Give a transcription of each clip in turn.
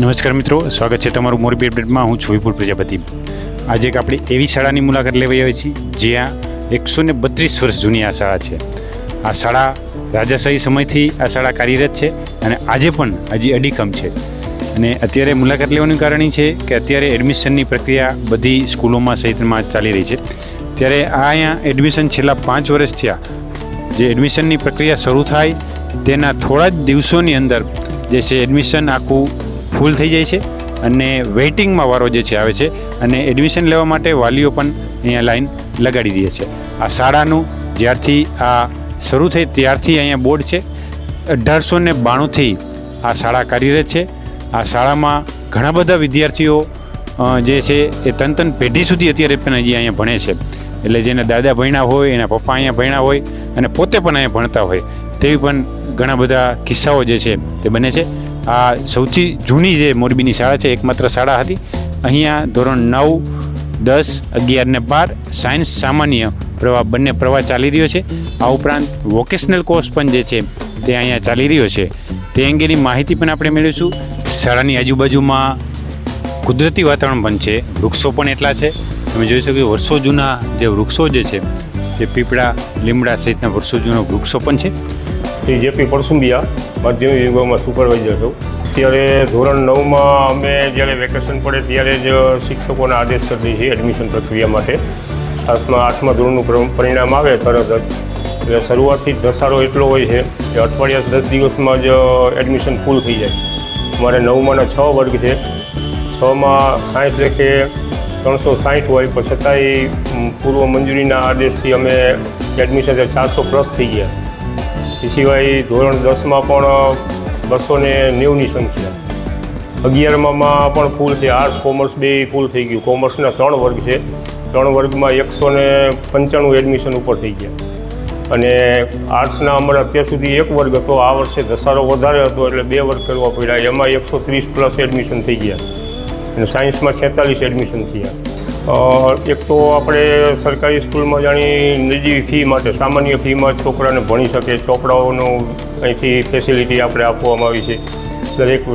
નમસ્કાર મિત્રો, સ્વાગત છે તમારું મોરબી અપડેટમાં. હું છું વિપુલ પ્રજાપતિ. આજે એક આપણે એવી શાળાની મુલાકાત લેવાઈ આવી છીએ જ્યાં એકસો ને બત્રીસ વર્ષ જૂની આ શાળા છે. આ શાળા રાજાશાહી સમયથી આ શાળા કાર્યરત છે અને આજે પણ હજી અડીકમ છે. અને અત્યારે મુલાકાત લેવાનું કારણ એ છે કે અત્યારે એડમિશનની પ્રક્રિયા બધી સ્કૂલોમાં સહિતમાં ચાલી રહી છે. ત્યારે આ અહીંયા એડમિશન છેલ્લા પાંચ વર્ષ થયા. જે એડમિશનની પ્રક્રિયા શરૂ થાય તેના થોડા જ દિવસોની અંદર જે છે એડમિશન આખું ફૂલ થઈ જાય છે અને વેઇટિંગમાં વારો જે છે આવે છે અને એડમિશન લેવા માટે વાલીઓ પણ અહીંયા લાઈન લગાડી દે છે. આ શાળાનું જ્યારથી આ શરૂ થઈ ત્યારથી અહીંયા બોર્ડ છે. અઢારસો ને બાણુંથી આ શાળા કાર્યરત છે. આ શાળામાં ઘણા બધા વિદ્યાર્થીઓ જે છે એ તન તન પેઢી સુધી અત્યારે પણ હજી અહીંયા ભણે છે. એટલે જેના દાદા ભણ્યા હોય, એના પપ્પા અહીંયા ભણ્યા હોય અને પોતે પણ અહીંયા ભણતા હોય, તેવી પણ ઘણા બધા કિસ્સાઓ જે છે તે બને છે. આ સૌથી જૂની જે મોરબીની શાળા છે, એકમાત્ર શાળા હતી. અહીંયા ધોરણ નવ, દસ, અગિયાર ને બાર સાયન્સ સામાન્ય પ્રવાહ બંને પ્રવાહ ચાલી રહ્યો છે. આ ઉપરાંત વોકેશનલ કોર્સ પણ જે છે, તે અહીંયા ચાલી રહ્યો છે. તે અંગેની માહિતી પણ આપણે મેળવીશું. શાળાની આજુબાજુમાં કુદરતી વાતાવરણ પણ છે. વૃક્ષો પણ એટલા છે. તમે જોઈ શકો કે વર્ષો જૂના જે વૃક્ષો જે છે, તે પીપળા, લીમડા સહિતના વર્ષો જૂના વૃક્ષો પણ છે. શ્રી જેપી પરસુંબિયા માધ્યમિક વિભાગમાં સુપરવાઇઝર છું. અત્યારે ધોરણ નવમાં અમે જ્યારે વેકેશન પડે ત્યારે જ શિક્ષકોના આદેશ કરી છીએ એડમિશન પ્રક્રિયા માટે. ખાસમાં આઠમા ધોરણનું પરિણામ આવે તરત જ. એટલે શરૂઆતથી જ ધસારો એટલો હોય છે કે અઠવાડિયા દસ દિવસમાં જ એડમિશન ફૂલ થઈ જાય. અમારે નવમાંના છ વર્ગ છે. છમાં સાઠ લેખે ત્રણસો સાઠ હોય, પણ છતાંય પૂર્વ મંજૂરીના આદેશથી અમે એડમિશન ચારસો પ્લસ થઈ ગયા. એ સિવાય ધોરણ દસમાં પણ બસો ને નેવુંની સંખ્યા. અગિયારમાં પણ ફૂલ છે. આર્ટ્સ કોમર્સ બે ફૂલ થઈ ગયું. કોમર્સના ત્રણ વર્ગ છે. ત્રણ વર્ગમાં એકસો ને પંચાણું એડમિશન ઉપર થઈ ગયા. અને આર્ટ્સના અમારે અત્યાર સુધી એક વર્ગ હતો. આ વર્ષે ધસારો વધારે હતો એટલે બે વર્ગ કરવા પડ્યા. એમાં એકસો ત્રીસ પ્લસ એડમિશન થઈ ગયા. અને સાયન્સમાં છેતાલીસ એડમિશન થયા. એક તો આપણે સરકારી સ્કૂલમાં જાણી નિજી ફી માટે, સામાન્ય ફીમાં છોકરાને ભણી શકે, ચોપડાઓનું અહીંથી ફેસિલિટી આપણે આપવામાં આવી છે. દરેક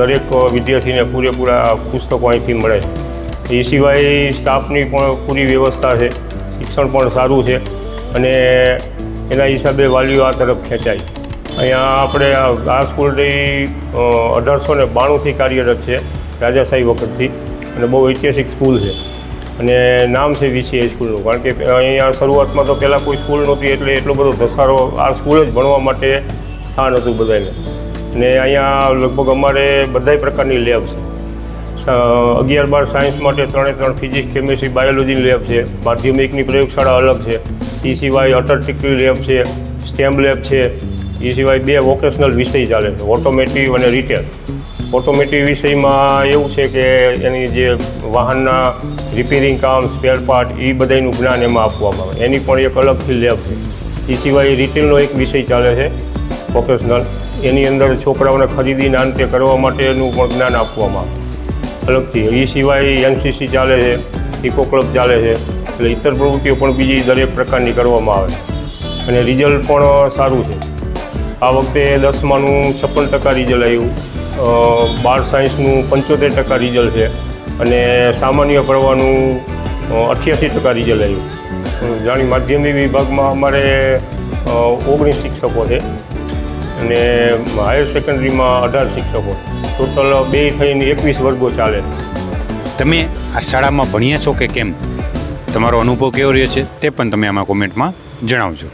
દરેક વિદ્યાર્થીને પૂરેપૂરા પુસ્તકો અહીંથી મળે. એ સિવાય સ્ટાફની પણ પૂરી વ્યવસ્થા છે, શિક્ષણ પણ સારું છે અને એના હિસાબે વાલીઓ આ તરફ ખેંચાય. અહીંયા આપણે આ સ્કૂલ અઢારસો ને બાણુંથી કાર્યરત છે, રાજાશાહી વખતથી અને બહુ ઐતિહાસિક સ્કૂલ છે. અને નામ છે વીસીઆઈ સ્કૂલનું કારણ કે અહીંયા શરૂઆતમાં તો પહેલાં કોઈ સ્કૂલ નહોતી, એટલે એટલો બધો ધસારો આ સ્કૂલ જ ભણવા માટે સ્થાન હતું બધાને અને અહીંયા લગભગ અમારે બધાય પ્રકારની લેબ છે. અગિયાર બાર સાયન્સ માટે ત્રણે ત્રણ ફિઝિક્સ કેમિસ્ટ્રી બાયોલોજીની લેબ છે. માધ્યમિકની પ્રયોગશાળા અલગ છે. એ સિવાય અટરટિકરી લેબ છે. સ્ટેમ લેબ છે. એ સિવાય બે વોકેશનલ વિષય ચાલે છે ઓટોમેટિવ અને રિટેલ ઓટોમેટિવ વિષયમાં એવું છે કે એની જે વાહનના રિપેરિંગ કામ સ્પેર પાર્ટ એ બધાનું જ્ઞાન એમાં આપવામાં આવે. એની પણ એક અલગથી લેબ છે. એ સિવાય રિટેલનો એક વિષય ચાલે છે પ્રોફેશનલ એની અંદર છોકરાઓને ખરીદીને અંતે કરવા માટેનું પણ જ્ઞાન આપવામાં આવે. અલગથી. એ સિવાય એનસીસી ચાલે છે, ઇકો ક્લબ ચાલે છે, એટલે ઇતર પ્રવૃત્તિઓ પણ બીજી દરેક પ્રકારની કરવામાં આવે અને રિઝલ્ટ પણ સારું છે. આ વખતે દસમાનું છપ્પન ટકા રિઝલ્ટ આવ્યું. બાર સાયન્સનું પંચોતેર ટકા રિઝલ્ટ છે અને સામાન્ય પ્રવાહનું અઠ્યાસી ટકા રિઝલ્ટ આવ્યું. જાણી માધ્યમિક વિભાગમાં અમારે ઓગણીસ શિક્ષકો છે અને હાયર સેકન્ડરીમાં અઢાર શિક્ષકો. ટોટલ બે થઈને એકવીસ વર્ગો ચાલે. તમે આ શાળામાં ભણ્યા છો કે કેમ? તમારો અનુભવ કેવો રહ્યો છે તે પણ તમે આમાં કોમેન્ટમાં જણાવજો.